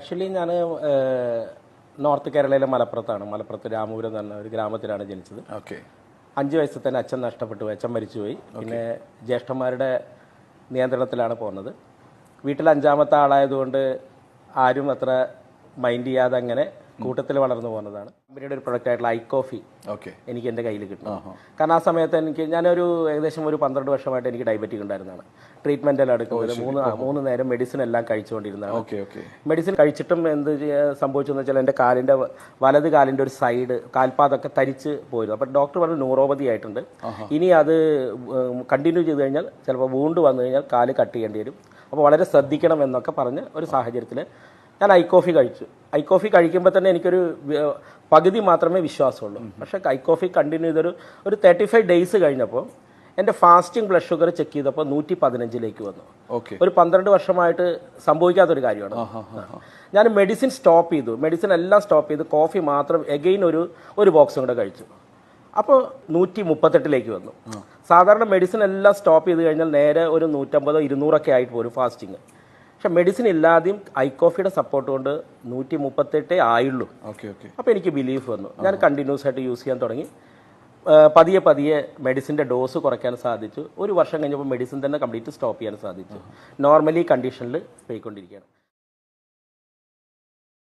Actually ഞാൻ north കേരളയിലെ മലപ്പുറത്താണ്. മലപ്പുറത്ത് രാമപുരം എന്ന് പറഞ്ഞ ഒരു ഗ്രാമത്തിലാണ് ജനിച്ചത്. ഓക്കെ. അഞ്ച് വയസ്സിൽ തന്നെ അച്ഛൻ നഷ്ടപ്പെട്ടു പോയി. അച്ഛൻ മരിച്ചുപോയി. പിന്നെ ജ്യേഷ്ഠന്മാരുടെ നിയന്ത്രണത്തിലാണ് പോകുന്നത്. വീട്ടിൽ അഞ്ചാമത്തെ ആളായതുകൊണ്ട് ആരും അത്ര മൈൻഡ് ചെയ്യാതെ അങ്ങനെ കൂട്ടത്തിൽ വളർന്നു പോകുന്നതാണ്. കമ്പനിയുടെ ഒരു പ്രൊഡക്റ്റ് ആയിട്ടുള്ള ഐ കോഫി ഓക്കെ എനിക്ക് എന്റെ കയ്യിൽ കിട്ടും. കാരണം ആ സമയത്ത് എനിക്ക് ഞാനൊരു ഏകദേശം ഒരു പന്ത്രണ്ട് വർഷമായിട്ട് എനിക്ക് ഡയബറ്റിക് ഉണ്ടായിരുന്നതാണ്. ട്രീറ്റ്മെന്റ് എല്ലാം എടുക്കുന്നത് മൂന്ന് മൂന്ന് നേരം മെഡിസിൻ എല്ലാം കഴിച്ചുകൊണ്ടിരുന്നതാണ്. ഓക്കെ ഓക്കെ മെഡിസിൻ കഴിച്ചിട്ടും എന്ത് സംഭവിച്ചു എന്ന് വെച്ചാൽ എന്റെ കാലിന്റെ വലത് കാലിന്റെ ഒരു സൈഡ് കാൽപാതൊക്കെ തരിച്ച് പോയിരുന്നു. അപ്പം ഡോക്ടർ പറഞ്ഞു ന്യൂറോപതി ആയിട്ടുണ്ട്. ഇനി അത് കണ്ടിന്യൂ ചെയ്ത് കഴിഞ്ഞാൽ ചിലപ്പോൾ വൂണ്ട് വന്നു കഴിഞ്ഞാൽ കാൽ കട്ട് ചെയ്യേണ്ടി വരും. അപ്പോൾ വളരെ ശ്രദ്ധിക്കണം എന്നൊക്കെ പറഞ്ഞ് ഒരു സാഹചര്യത്തിൽ ഞാൻ ഐ കോഫി കഴിച്ചു. ഐ കോഫി കഴിക്കുമ്പോൾ തന്നെ എനിക്കൊരു പകുതി മാത്രമേ വിശ്വാസമുള്ളൂ. പക്ഷേ ഐ കോഫി കണ്ടിന്യൂ ചെയ്തൊരു ഒരു തേർട്ടി ഫൈവ് ഡേയ്സ് കഴിഞ്ഞപ്പോൾ എന്റെ ഫാസ്റ്റിംഗ് ബ്ലഡ് ഷുഗർ ചെക്ക് ചെയ്തപ്പോൾ നൂറ്റി പതിനഞ്ചിലേക്ക് വന്നു. ഓക്കെ. ഒരു പന്ത്രണ്ട് വർഷമായിട്ട് സംഭവിക്കാത്തൊരു കാര്യമാണ്. ഞാൻ മെഡിസിൻ സ്റ്റോപ്പ് ചെയ്തു. മെഡിസിൻ എല്ലാം സ്റ്റോപ്പ് ചെയ്ത് കോഫി മാത്രം എഗെയിൻ ഒരു ഒരു ബോക്സും കൂടെ കഴിച്ചു. അപ്പോൾ നൂറ്റി മുപ്പത്തെട്ടിലേക്ക് വന്നു സാധാരണ മെഡിസിൻ എല്ലാം സ്റ്റോപ്പ് ചെയ്ത് കഴിഞ്ഞാൽ നേരെ ഒരു നൂറ്റമ്പതോ ഇരുന്നൂറൊക്കെ ആയിട്ട് പോരും ഫാസ്റ്റിങ് പക്ഷെ മെഡിസിൻ ഇല്ലാതെയും ഐ കോഫിയുടെ സപ്പോർട്ട് കൊണ്ട് നൂറ്റി മുപ്പത്തെട്ടേ ആയുള്ളൂ. Okay okay. അപ്പോൾ എനിക്ക് ബിലീഫ് വന്നു. ഞാൻ കണ്ടിന്യൂസ് ആയിട്ട് യൂസ് ചെയ്യാൻ തുടങ്ങി. പതിയെ പതിയെ മെഡിസിന്റെ ഡോസ് കുറയ്ക്കാൻ സാധിച്ചു. ഒരു വർഷം കഴിഞ്ഞപ്പോൾ മെഡിസിൻ തന്നെ കംപ്ലീറ്റ് സ്റ്റോപ്പ് ചെയ്യാൻ സാധിച്ചു. നോർമലി കണ്ടീഷനിൽ പോയിക്കൊണ്ടിരിക്കുകയാണ്.